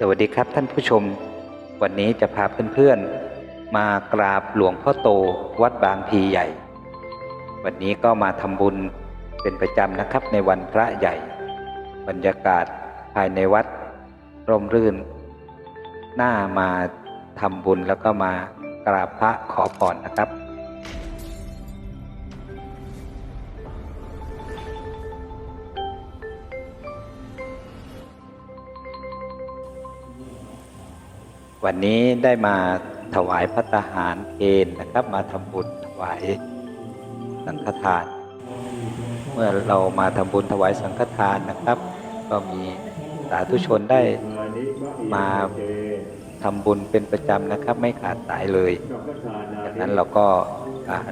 สวัสดีครับท่านผู้ชม วันนี้จะพาเพื่อนๆ มากราบหลวงพ่อโตวัดบางพีใหญ่ วันนี้ก็มาทำบุญเป็นประจำนะครับในวันพระใหญ่ บรรยากาศภายในวัดร่มรื่นน่ามาทำบุญแล้วก็มากราบพระขอพรนะครับ วันนี้ได้มาถวายพระทหารเพนนะครับ มาทำบุญถวายสังฆทาน เมื่อเรามาทำบุญถวายสังฆทานนะครับ ก็มีสาธุชนได้มาทำบุญเป็นประจำนะครับ ไม่ขาดสายเลยจากนั้นเราก็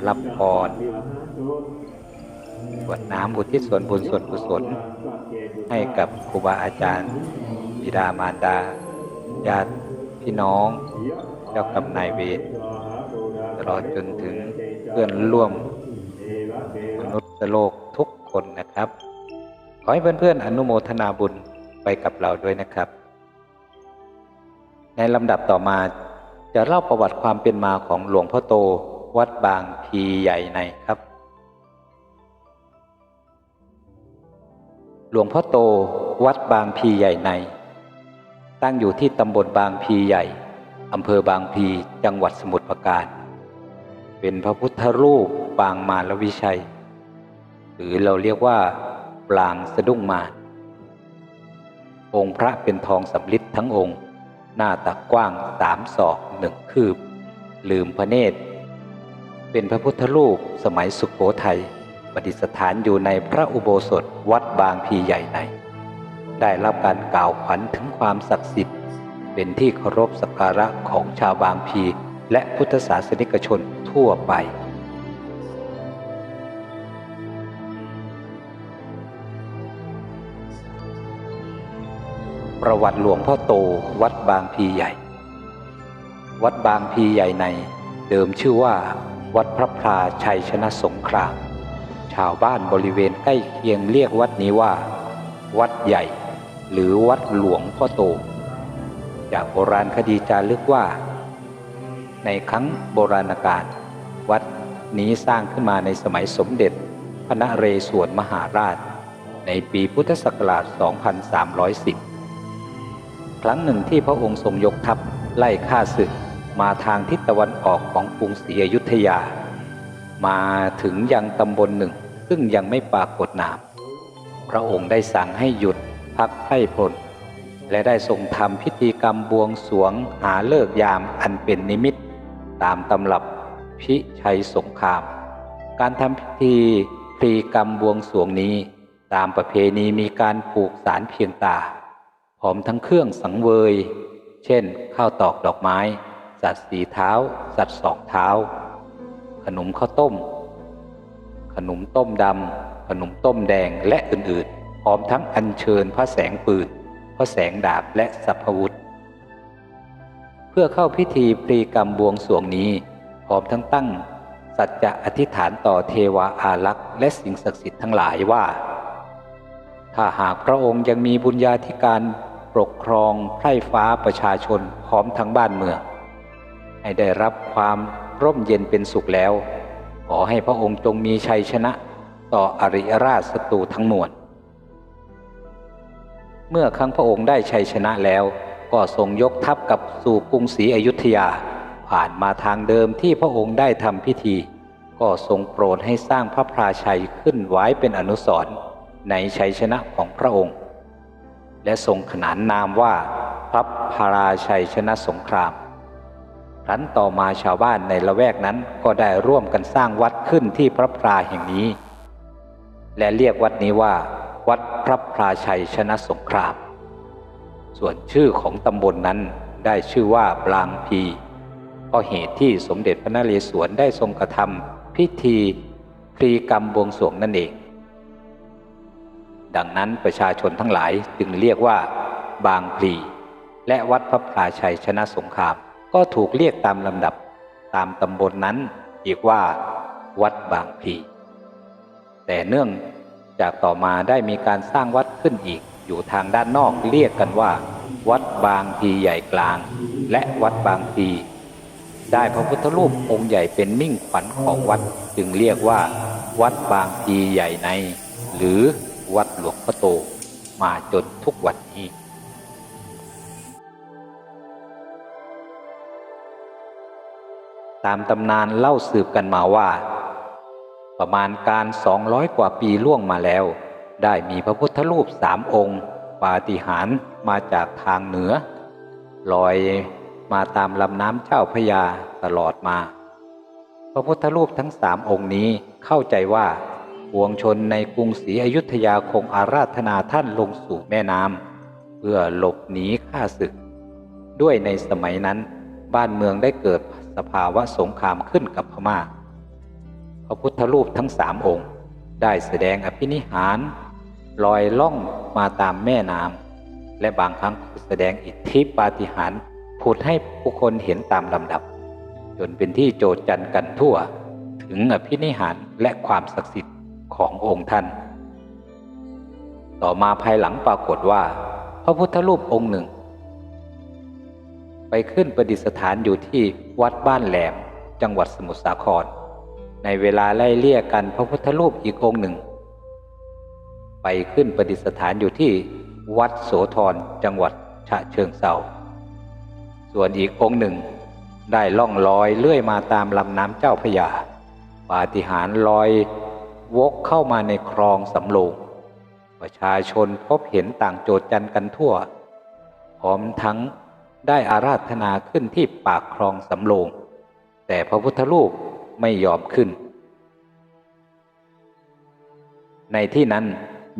รับพรกรวดน้ำอุทิศส่วนบุญส่วนกุศล ให้กับครูบาอาจารย์บิดามารดาญาติ พี่น้อง เจ้ากรรมนายเวรตลอดจนถึงเพื่อนร่วมมนุษย์โลกทุกคนนะครับ ขอให้เพื่อนๆอนุโมทนาบุญไปกับเราด้วยนะครับ ในลำดับต่อมาจะเล่าประวัติความเป็นมาของหลวงพ่อโตวัดบางพีใหญ่ในครับ หลวงพ่อโตวัดบางพีใหญ่ใน ตั้งอยู่ที่ตำบลบางพีใหญ่อำเภอบางพีจังหวัดสมุทรปราการ เป็นพระพุทธรูปปางมารวิชัย หรือเราเรียกว่าปรางสะดุ้งมารองค์พระเป็นทองสำริดทั้งองค์ หน้าตักกว้างสามศอกหนึ่งคืบ ลืมพระเนตร เป็นพระพุทธรูปสมัยสุขโขทัยประดิษฐานอยู่ในพระอุโบสถวัดบางพีใหญ่ใน ได้รับการกล่าวขวัญถึงความศักดิ์สิทธิ์ เป็นที่เคารพสักการะของชาวบางพี และพุทธศาสนิกชนทั่วไป ประวัติหลวงพ่อโตวัดบางพีใหญ่ วัดบางพีใหญ่ในเดิมชื่อว่าวัดพระพลาชัยชนะสงคราม ชาวบ้านบริเวณใกล้เคียงเรียกวัดนี้ว่า วัดใหญ่ หรือวัดหลวงพ่อโต จากโบราณคดีจารึกว่า ในครั้งโบราณกาลวัดนี้สร้างขึ้นมาในสมัยสมเด็จพระนเรศวรมหาราช ในปีพุทธศักราช 2310 ครั้งหนึ่งที่พระองค์ทรงยกทัพไล่ฆ่าศึกมาทางทิศตะวันออกของกรุงศรีอยุธยา มาถึงยังตำบลหนึ่งซึ่งยังไม่ปรากฏนาม พระองค์ได้สั่งให้หยุด พักไพร่พลและได้ทรงทำพิธีกรรมบวงสวงหาเลิกยามอันเป็นนิมิต ตามตำรับพิชัยสงคราม การทำพิธีพรีกรรมบวงสวงนี้ ตามประเพณีมีการผูกสารเพียงตาพร้อมทั้งเครื่องสังเวย เช่น ข้าวตอกดอกไม้ สัตว์สีเท้า สัตว์สองเท้า ขนมข้าวต้ม ขนมต้มดำขนมต้มแดงและอื่นๆ พร้อมทั้งอัญเชิญพระแสงปืน พระแสงดาบและสัพพวุธ เพื่อเข้าพิธีปรีกรรมบวงสวงนี้ พร้อมทั้งตั้ง สัจจะอธิษฐานต่อเทวาอารักษ์และสิ่งศักดิ์สิทธิ์ทั้งหลายว่า ถ้าหากพระองค์ยังมีบุญญาธิการปกครองไพร่ฟ้าประชาชนพร้อมทั้งบ้านเมือง ให้ได้รับความร่มเย็นเป็นสุขแล้ว ขอให้พระองค์จงมีชัยชนะต่ออริยราชศัตรูทั้งมวล เมื่อครั้งพระองค์ได้ชัยชนะแล้ว ก็ทรงยกทัพกลับสู่กรุงศรีอยุธยา ผ่านมาทางเดิมที่พระองค์ได้ทำพิธี ก็ทรงโปรดให้สร้างพระพราชัยขึ้นไว้เป็นอนุสรณ์ในชัยชนะของพระองค์ และทรงขนานนามว่าพระพราชัยชนะสงครามครั้นต่อมาชาวบ้านในละแวกนั้นก็ได้ร่วมกันสร้างวัดขึ้นที่พระพราแห่งนี้ และเรียกวัดนี้ว่า วัดพระพราชัยชนะสงคราม ส่วนชื่อของตำบลนนั้นได้ชื่อว่าบลางพีเพราะเหตุที่สมเด็จพระนเรศวรได้ทรงกระทำพิธีพรีกรรมบวงสรวงนั่นเอง ดังนั้นประชาชนทั้งหลายจึงเรียกว่า บางพลีและวัดพระพราชัยชนะสงคราม ก็ถูกเรียกตามลำดับตามตำบลนนั้นอีกว่า วัดบางพลีแต่เนื่อง จากต่อมาได้มีการสร้างวัดขึ้นอีก อยู่ทางด้านนอกเรียกกันว่า วัดบางพีใหญ่กลาง และวัดบางพีได้พระพุทธรูปองค์ใหญ่เป็นมิ่งขวัญของวัดจึงเรียกว่า วัดบางพีใหญ่ใน หรือวัดหลวงพ่อโตมาจนทุกวันนี้ตามตำนานเล่าสืบกันมาว่า ประมาณการ200กว่าปีล่วงมาแล้ว ได้มีพระพุทธรูปสามองค์ปาฏิหาริย์มาจากทางเหนือ ลอยมาตามลำน้ำเจ้าพยาตลอดมา พระพุทธรูปทั้งสามองค์นี้เข้าใจว่าปวงชนในกรุงศรีอยุธยาคงอาราธนาท่านลงสู่แม่น้ำเพื่อหลบหนีข้าศึก ด้วยในสมัยนั้นบ้านเมืองได้เกิดสภาวะสงครามขึ้นกับพม่า พระพุทธรูปทั้งสามองค์ ได้แสดงอภินิหารลอยล่องมาตามแม่น้ำและบางครั้งแสดงอิทธิปาฏิหาริย์ผุดให้ผู้คนเห็นตามลำดับ จนเป็นที่โจดจันกันทั่ว ถึงอภินิหารและความศักดิ์สิทธิ์ขององค์ท่าน ต่อมาภายหลังปรากฏว่า พระพุทธรูปองค์หนึ่ง ไปขึ้นประดิษฐานอยู่ที่วัดบ้านแหลมจังหวัดสมุทรสาคร ในเวลาไล่เลี่ยกันพระพุทธรูปอีกองค์หนึ่ง ไปขึ้นประดิษฐานอยู่ที่วัดโสธรจังหวัดฉะเชิงเซาส่วนอีกองค์หนึ่งได้ล่องลอยเลื่อยมาตามลำน้ำเจ้าพยาปาฏิหาริย์ลอยวกเข้ามาในคลองสำโรงประชาชนพบเห็นต่างโจดจันกันทั่วพร้อมทั้งได้อาราธนาขึ้นที่ปากคลองสำโรงแต่พระพุทธรูป ไม่ยอมขึ้น ในที่นั้น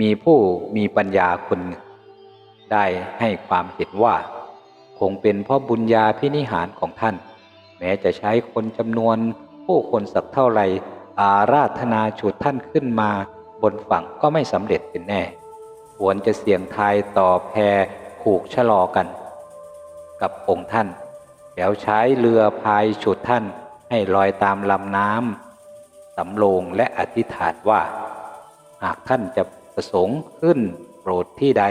มีผู้มีปัญญาคนหนึ่งได้ให้ความเห็นว่า คงเป็นเพราะบุญญาพินิหารของท่าน แม้จะใช้คนจำนวนผู้คนสักเท่าไหร่อาราธนาฉุดท่านขึ้นมาบนฝั่งก็ไม่สำเร็จเป็นแน่ควรจะเสี่ยงทายต่อแพผูกชะลอกัน กับองค์ท่าน แล้วใช้เรือพายฉุดท่าน ให้ลอยตามลำน้ำสำโรงและอธิษฐานว่า หากท่านจะประสงค์ขึ้นโปรดที่ใด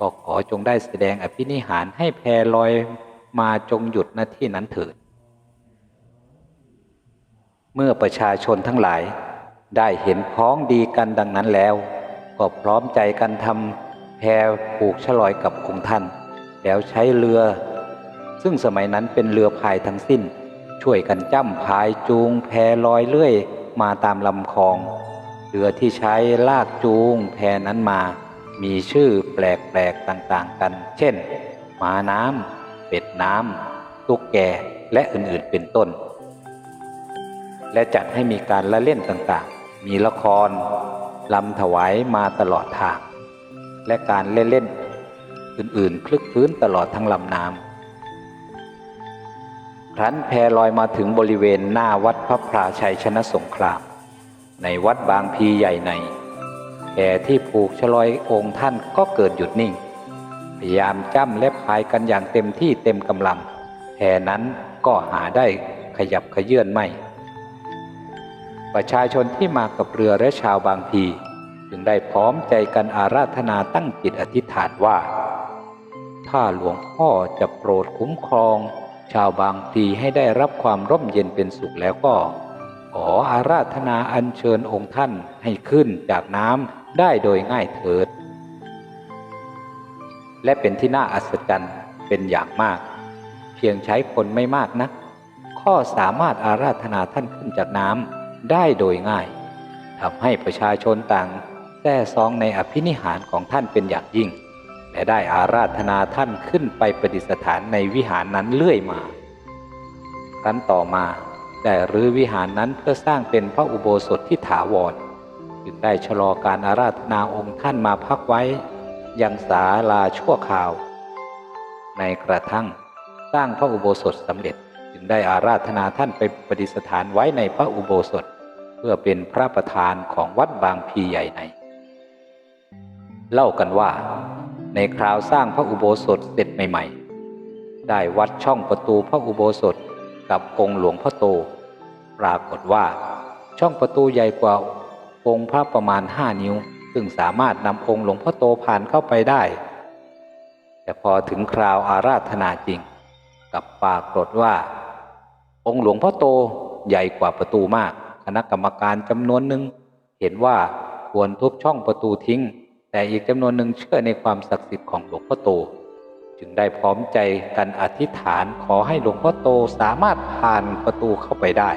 ก็ขอจงได้แสดงอภินิหารให้แพลอยมาจงหยุดณที่นั้นเถิด เมื่อประชาชนทั้งหลายได้เห็นพ้องดีกันดังนั้นแล้ว ก็พร้อมใจกันทำแพผูกฉลอยกับองค์ท่าน แล้วใช้เรือ ซึ่งสมัยนั้นเป็นเรือพายทั้งสิ้น ช่วยกันจ้ำพายจูงแพลอยเลื่อยมาตามลำคลองเรือที่ใช้ลากจูงแพนั้นมา มีชื่อแปลกๆต่างๆกัน เช่นหมาน้ำเป็ดน้ำตุ๊กแกและอื่นๆเป็นต้น และจัดให้มีการละเล่นต่างๆ มีละครลำถวายมาตลอดทาง และการเล่นๆอื่นๆคลึกคลื้นตลอดทั้งลำน้ำ ครั้นแพลอยมาถึงบริเวณหน้าวัดพระพราชัยชนะสงคราม ในวัดบางพีใหญ่ในแพที่ผูกชลอยองค์ท่านก็เกิดหยุดนิ่ง พยายามจ้ำและพายกันอย่างเต็มที่เต็มกำลังแพนั้นก็หาได้ขยับขยื่นไม่ ประชาชนที่มากับเรือและชาวบางพีจึงได้พร้อมใจกันอาราธนาตั้งจิตอธิษฐานว่า ถ้าหลวงพ่อจะโปรดคุ้มครอง ชาวบางพีให้ได้รับความร่มเย็นเป็นสุขแล้วก็ ขออาราธนาอัญเชิญองค์ท่านให้ขึ้นจากน้ำได้โดยง่ายเถิด และเป็นที่น่าอัศจรรย์เป็นอย่างมาก เพียงใช้คนไม่มากนัก ข้อสามารถอาราธนาท่านขึ้นจากน้ำได้โดยง่ายทำให้ประชาชนต่างแท้ซองในอภินิหารของท่านเป็นอย่างยิ่ง และได้อาราธนาท่านขึ้นไปประดิษฐานในวิหารนั้นเรื่อยมาครั้นต่อมาได้รื้อวิหารนั้นเพื่อสร้างเป็นพระอุโบสถที่ถาวรจึงได้ชะลอการอาราธนาองค์ท่านมาพักไว้ยังศาลาชั่วคราว ในกระทั่งสร้างพระอุโบสถสำเร็จจึงได้อาราธนาท่านไปประดิษฐานไว้ในพระอุโบสถ เพื่อเป็นพระประธานของวัดบางพีใหญ่ใน เล่ากันว่า ในคราวสร้างพระอุโบสถเสร็จใหม่ ๆ ได้วัดช่องประตูพระอุโบสถกับองค์หลวงพ่อโต ปรากฏว่า ช่องประตูใหญ่กว่าองค์พระประมาณห้านิ้ว ซึ่งสามารถนำองค์หลวงพ่อโตผ่านเข้าไปได้ แต่พอถึงคราวอาราธนาจริง กับปรากฏว่า องค์หลวงพ่อโตใหญ่กว่าประตูมาก คณะกรรมการจำนวนหนึ่งเห็นว่าควรทุบช่องประตูทิ้ง แต่อีกจำนวนหนึ่งเชื่อในความศักดิ์สิทธิ์ของหลวงพ่อโต จึงได้พร้อมใจกันอธิษฐานขอให้หลวงพ่อโตสามารถผ่านประตูเข้าไปได้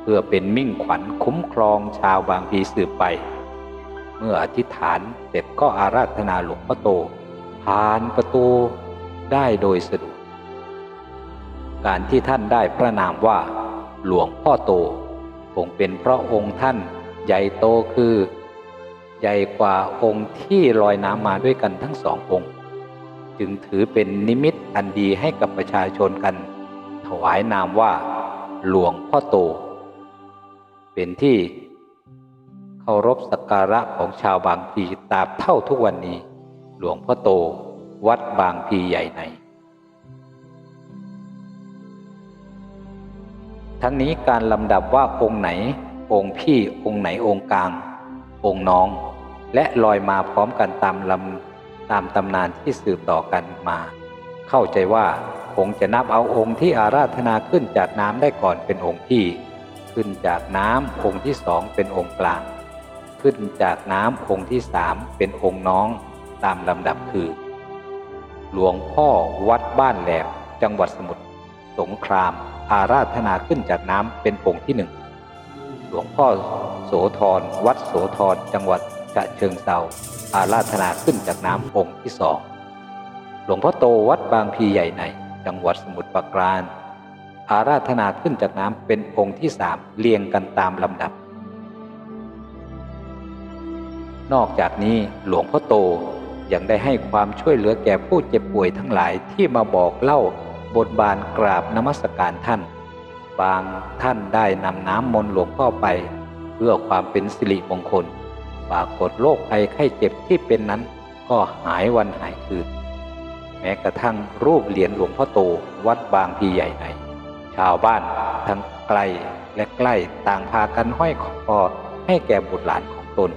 เพื่อเป็นมิ่งขวัญคุ้มครองชาวบางพีสืบไป เมื่ออธิษฐานเสร็จก็อาราธนาหลวงพ่อโต ผ่านประตูได้โดยสะดวกการที่ท่านได้พระนามว่า หลวงพ่อโตคงเป็นเพราะองค์ท่านใหญ่โตคือ ใหญ่กว่าองค์ที่ลอยน้ำมาด้วยกันทั้งสององค์ จึงถือเป็นนิมิตอันดีให้กับประชาชนกัน ถวายนามว่าหลวงพ่อโต เป็นที่เคารพสักการะของชาวบางพีตราบเท่าทุกวันนี้ หลวงพ่อโตวัดบางพีใหญ่ในทั้งนี้การลำดับว่าองค์ไหนองค์พี่องค์ไหนองค์กลาง องค์น้อง และลอยมาพร้อมกันตามลำตามตำนานที่สืบต่อกันมา เข้าใจว่าคงจะนับเอาองค์ที่อาราธนาขึ้นจากน้ำได้ก่อนเป็นองค์พี่ ขึ้นจากน้ำองค์ที่สองเป็นองค์กลาง ขึ้นจากน้ำองค์ที่สามเป็นองค์น้องตามลำดับคือ หลวงพ่อวัดบ้านแหลมจังหวัดสมุทรสงคราม อาราธนาขึ้นจากน้ำเป็นองค์ที่หนึ่ง หลวงพ่อโสธรวัดโสธรจังหวัดฉะเชิงเซาอาราธนาขึ้นจากน้ำองค์ที่สองหลวงพ่อโตวัดบางพีใหญ่ในจังหวัดสมุทรปราการอาราธนาขึ้นจากน้ำเป็นองค์ที่สามเรียงกันตามลำดับ นอกจากนี้หลวงพ่อโตยังได้ให้ความช่วยเหลือแก่ผู้เจ็บป่วยทั้งหลายที่มาบอกเล่าบทบานกราบนมัสการท่าน บางท่านได้นำน้ำมนต์หลวงพ่อไป เพื่อความเป็นสิริมงคล ปรากฏโรคภัยไข้เจ็บที่เป็นนั้น ก็หายวันหายคืน แม้กระทั่งรูปเหรียญหลวงพ่อโตวัดบางพีใหญ่ในชาวบ้านทั้งไกลและใกล้ต่างพากันห้อยคอให้แก่บุตรหลานของตน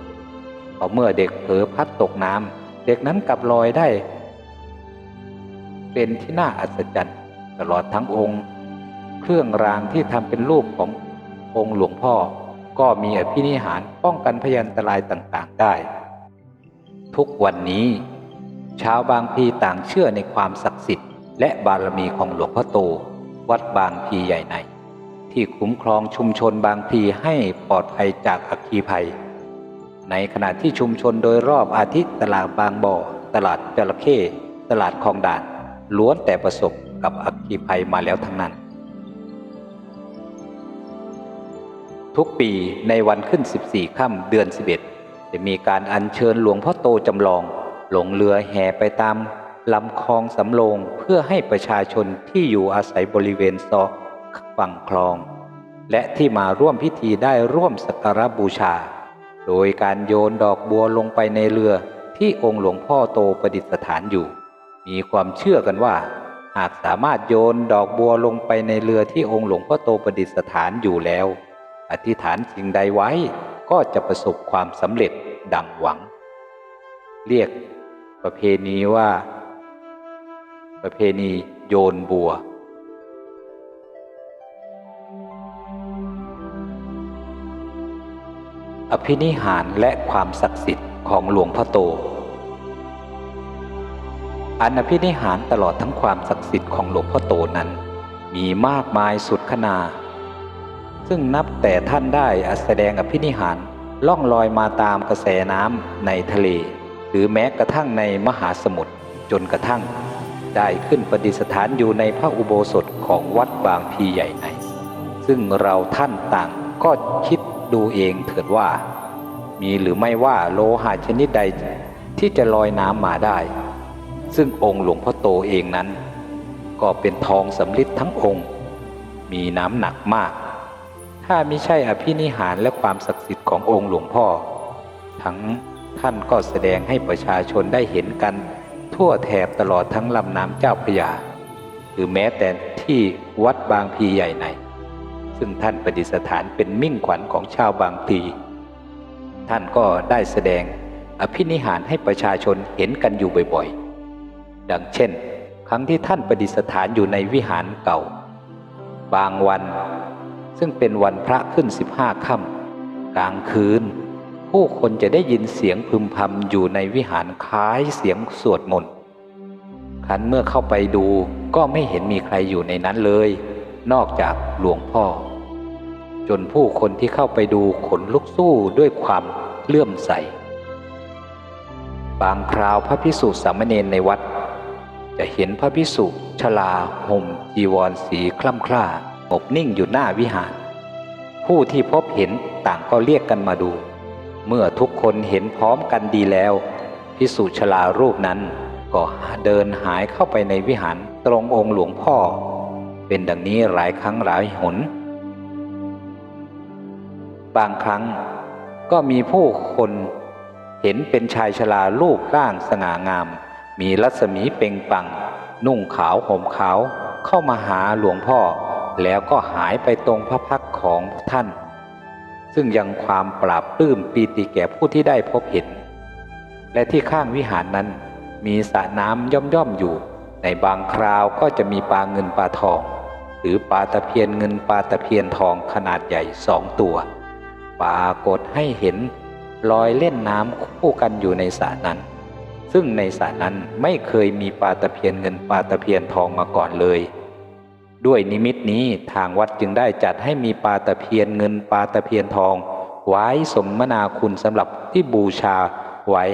พอเมื่อเด็กเผลอพัดตกน้ำเด็กนั้นกลับลอยได้ เป็นที่น่าอัศจรรย์ ตลอดทั้งองค์ เครื่องรางที่ทำเป็นรูปขององค์หลวงพ่อ ก็มีอภินิหารป้องกันพยันตรายต่างๆได้ ทุกวันนี้ ชาวบางพีต่างเชื่อในความศักดิ์สิทธิ์ และบารมีของหลวงพ่อโต วัดบางพีใหญ่ใน ที่คุ้มครองชุมชนบางพีให้ปลอดภัยจากอัคคีภัย ในขณะที่ชุมชนโดยรอบอาทิตย์ตลาดบางบ่อ ตลาดจระเข้ตลาดคลองด่านล้วนแต่ประสบกับอัคคีภัยมาแล้วทั้งนั้น ทุกปีในวันขึ้น 14 ค่ำเดือน 11 จะมีการอัญเชิญหลวงพ่อโตจำลอง หลงเรือแห่ไปตามลำคลองสำโรงเพื่อให้ประชาชนที่อยู่อาศัยบริเวณซอกฝั่งคลอง และที่มาร่วมพิธีได้ร่วมสักการบูชา โดยการโยนดอกบัวลงไปในเรือที่องค์หลวงพ่อโตประดิษฐานอยู่ มีความเชื่อกันว่า หากสามารถโยนดอกบัวลงไปในเรือที่องค์หลวงพ่อโตประดิษฐานอยู่แล้ว อธิษฐานสิ่งใดไว้ก็จะประสบความสำเร็จดังหวัง เรียกประเพณีว่า ประเพณีโยนบัวอภินิหารและความศักดิ์สิทธิ์ของหลวงพ่อโต อันอภินิหารตลอดทั้งความศักดิ์สิทธิ์ของหลวงพ่อโตนั้น มีมากมายสุดขนา ซึ่งนับแต่ท่านได้แสดงอภินิหารล่องลอยมาตามกระแสน้ำในทะเล หรือแม้กระทั่งในมหาสมุทรจนกระทั่ง ได้ขึ้นประดิษฐานอยู่ในพระอุโบสถของวัดบางพีใหญ่ใน ซึ่งเราท่านต่างก็คิดดูเองเถิดว่า มีหรือไม่ว่าโลหะชนิดใดที่จะลอยน้ำมาได้ ซึ่งองค์หลวงพ่อโตเองนั้น ก็เป็นทองสำริดทั้งองค์ มีน้ำหนักมาก ถ้าไม่ใช่อภินิหารและความศักดิ์สิทธิ์ขององค์หลวงพ่อ ทั้งท่านก็แสดงให้ประชาชนได้เห็นกัน ทั่วแถบตลอดทั้งลำน้ำเจ้าพระยา หรือแม้แต่ที่วัดบางพีใหญ่ใน ซึ่งท่านประดิษฐานเป็นมิ่งขวัญของชาวบางพีท่านก็ได้แสดงอภินิหารให้ประชาชนเห็นกันอยู่บ่อยๆ ดังเช่น ครั้งที่ท่านประดิษฐานอยู่ในวิหารเก่า บางวัน ซึ่งเป็นวันพระขึ้นสิบห้าค่ำกลางคืน ผู้คนจะได้ยินเสียงพึมพำอยู่ในวิหารคล้ายเสียงสวดมนต์ครั้นเมื่อเข้าไปดูก็ไม่เห็นมีใครอยู่ในนั้นเลย นอกจากหลวงพ่อ จนผู้คนที่เข้าไปดูขนลุกสู้ด้วยความเลื่อมใส บางคราวพระพิสุสามเณรในวัด จะเห็นพระพิสุชลาห่มจีวรสีคล่ำคล้า หมบนิ่งอยู่หน้าวิหาร ผู้ที่พบเห็นต่างก็เรียกกันมาดู เมื่อทุกคนเห็นพร้อมกันดีแล้วพิสุชลารูปนั้นก็เดินหายเข้าไปในวิหารตรงองค์หลวงพ่อ เป็นดังนี้หลายครั้งหลายหน บางครั้งก็มีผู้คนเห็นเป็นชายชรารูปร่างสง่างาม มีรัศมีเป่งปัง นุ่งขาวห่มขาวเข้ามาหาหลวงพ่อ แล้วก็หายไปตรงพระพักของท่าน ซึ่งยังความปราบปลื้มปีติแก่ผู้ที่ได้พบเห็น และที่ข้างวิหารนั้นมีสระน้ำย่อมๆอยู่ ในบางคราวก็จะมีปลาเงินปลาทอง หรือปลาตะเพียนเงินปลาตะเพียนทองขนาดใหญ่สองตัวปรากฏให้เห็นลอยเล่นน้ำคู่กันอยู่ในสระนั้น ซึ่งในสระนั้นไม่เคยมีปลาตะเพียนเงินปลาตะเพียนทองมาก่อนเลย ด้วยนิมิตนี้ทางวัดจึงได้จัดให้มีปลาตะเพียนเงินปลาตะเพียนทอง ไว้สมนาคุณสำหรับที่บูชาไว้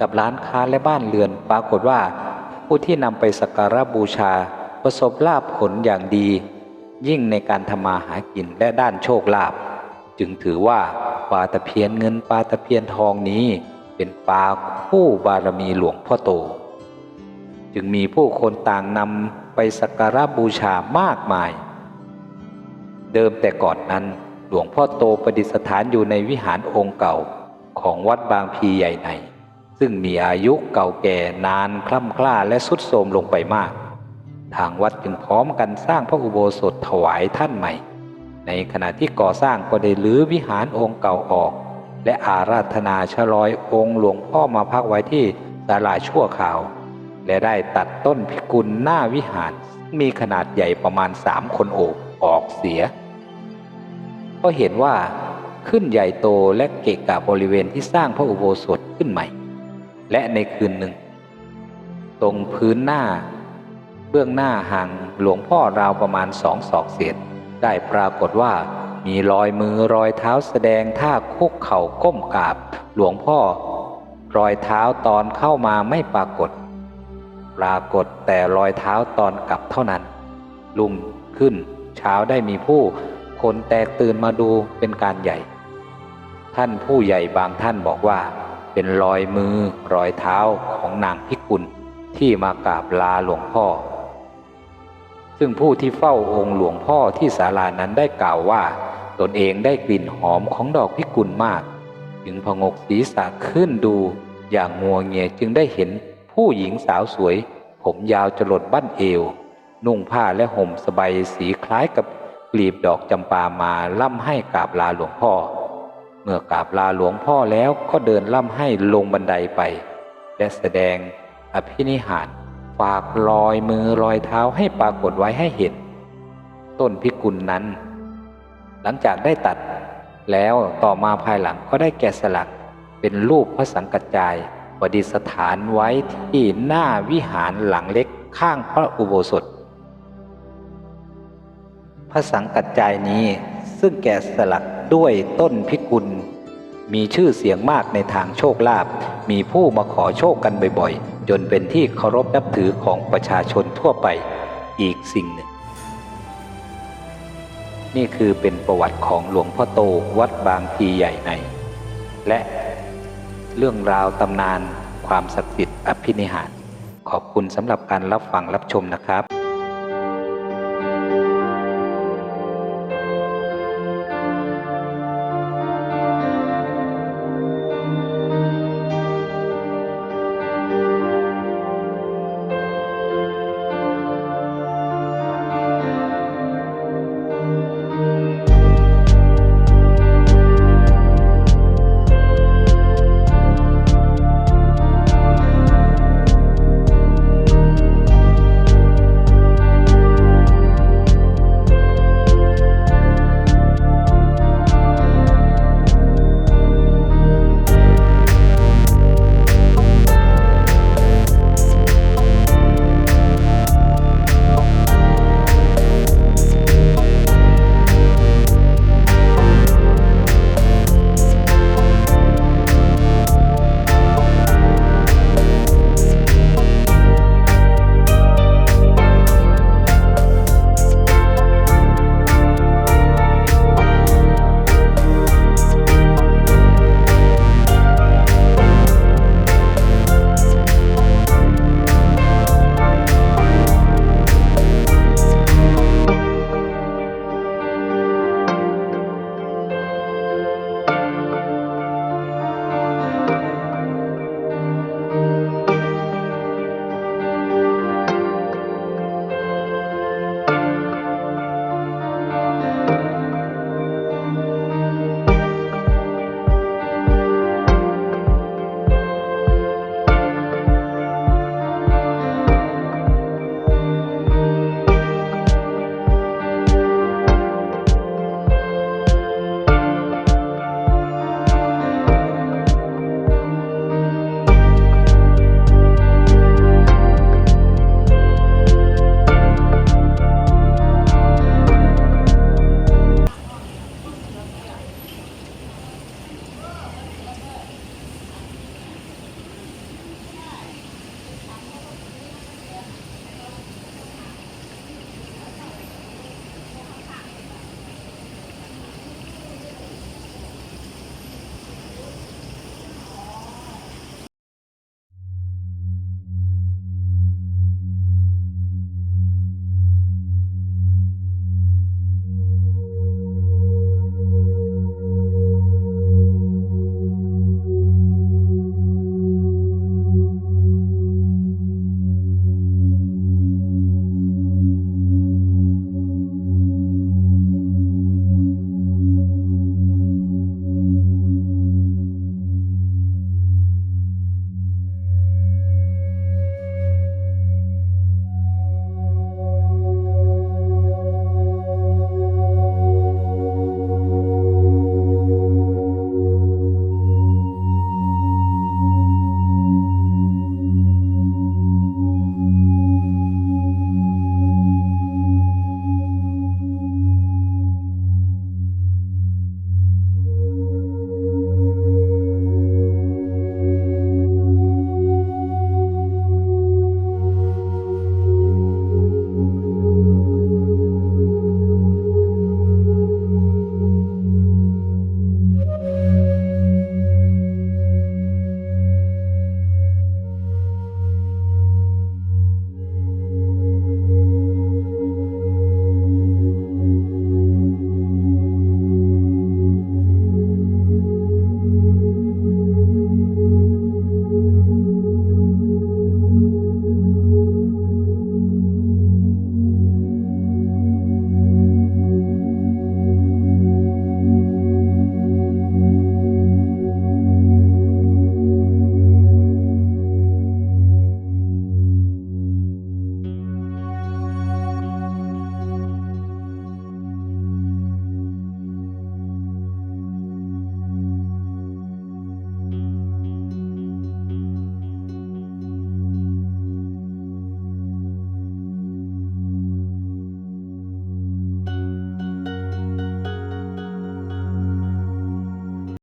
กับร้านค้าและบ้านเรือนปรากฏว่า ผู้ที่นำไปสักการะบูชา ประสบลาภผลอย่างดี ยิ่งในการทำมาหากินและด้านโชคลาภจึงถือว่าปลาตะเพียนเงินปลาตะเพียนทองนี้ เป็นปลาคู่บารมีหลวงพ่อโต จึงมีผู้คนต่างนำ ไปสักการะบูชามากมาย เดิมแต่ก่อนนั้นหลวงพ่อโตประดิษฐานอยู่ในวิหารองค์เก่าของวัดบางพีใหญ่ใน ซึ่งมีอายุเก่าแก่นานคล่ำคล้าและสุดโทรมลงไปมาก ทางวัดจึงพร้อมกันสร้างพระอุโบสถถวายท่านใหม่ ในขณะที่ก่อสร้างก็ได้รื้อวิหารองค์เก่าออก และอาราธนาชลอยองค์หลวงพ่อมาพักไว้ที่ศาลาชั่วคราว และได้ตัดต้นพิกุลหน้าวิหาร มีขนาดใหญ่ประมาณสามคนโอบออกเสีย ก็เห็นว่าขึ้นใหญ่โตและเกะกะบริเวณที่สร้างพระอุโบสถขึ้นใหม่ และในคืนหนึ่ง ตรงพื้นหน้า เบื้องหน้าห่างหลวงพ่อราวประมาณสองศอกเศษ ได้ปรากฏว่ามีรอยมือรอยเท้าแสดงท่าคุกเข่าก้มกราบ หลวงพ่อ รอยเท้าตอนเข้ามาไม่ปรากฏ ปรากฏแต่รอยเท้าตอนกลับเท่านั้น ลุ่มขึ้น เช้าได้มีผู้คนแตกตื่นมาดูเป็นการใหญ่ ท่านผู้ใหญ่บางท่านบอกว่า เป็นรอยมือรอยเท้าของนางพิกุลที่มากราบลาหลวงพ่อ ซึ่งผู้ที่เฝ้าองค์หลวงพ่อที่ศาลานั้นได้กล่าวว่า ตนเองได้กลิ่นหอมของดอกพิกุลมาก จึงพงกศีรษะขึ้นดูอย่างงัวเงียจึงได้เห็น ผู้หญิงสาวสวย ผมยาวจรดบั้นเอว นุ่งผ้าและห่มสบายสีคล้ายกับกลีบดอกจำปามาล่ำให้กราบลาหลวงพ่อ เมื่อกราบลาหลวงพ่อแล้วก็เดินล่ำให้ลงบันไดไป และแสดงอภินิหาร ฝากรอยมือรอยเท้าให้ปรากฏไว้ให้เห็น ต้นพิกุลนั้น หลังจากได้ตัดแล้วต่อมาภายหลังก็ได้แกะสลักเป็นรูปพระสังกัจจาย ประดิษฐานไว้ที่หน้าวิหารหลังเล็กข้างพระอุโบสถ พระสังกัจจายนี้ซึ่งแกะสลักด้วยต้นพิกุล มีชื่อเสียงมากในทางโชคลาภมีผู้มาขอโชคกันบ่อยๆ จนเป็นที่เคารพนับถือของประชาชนทั่วไปอีกสิ่งหนึ่ง นี่คือเป็นประวัติของหลวงพ่อโตวัดบางพีใหญ่ใน และ เรื่องราวตำนาน ความศักดิ์สิทธิ์อภินิหาร ขอบคุณสำหรับการรับฟังรับชมนะครับ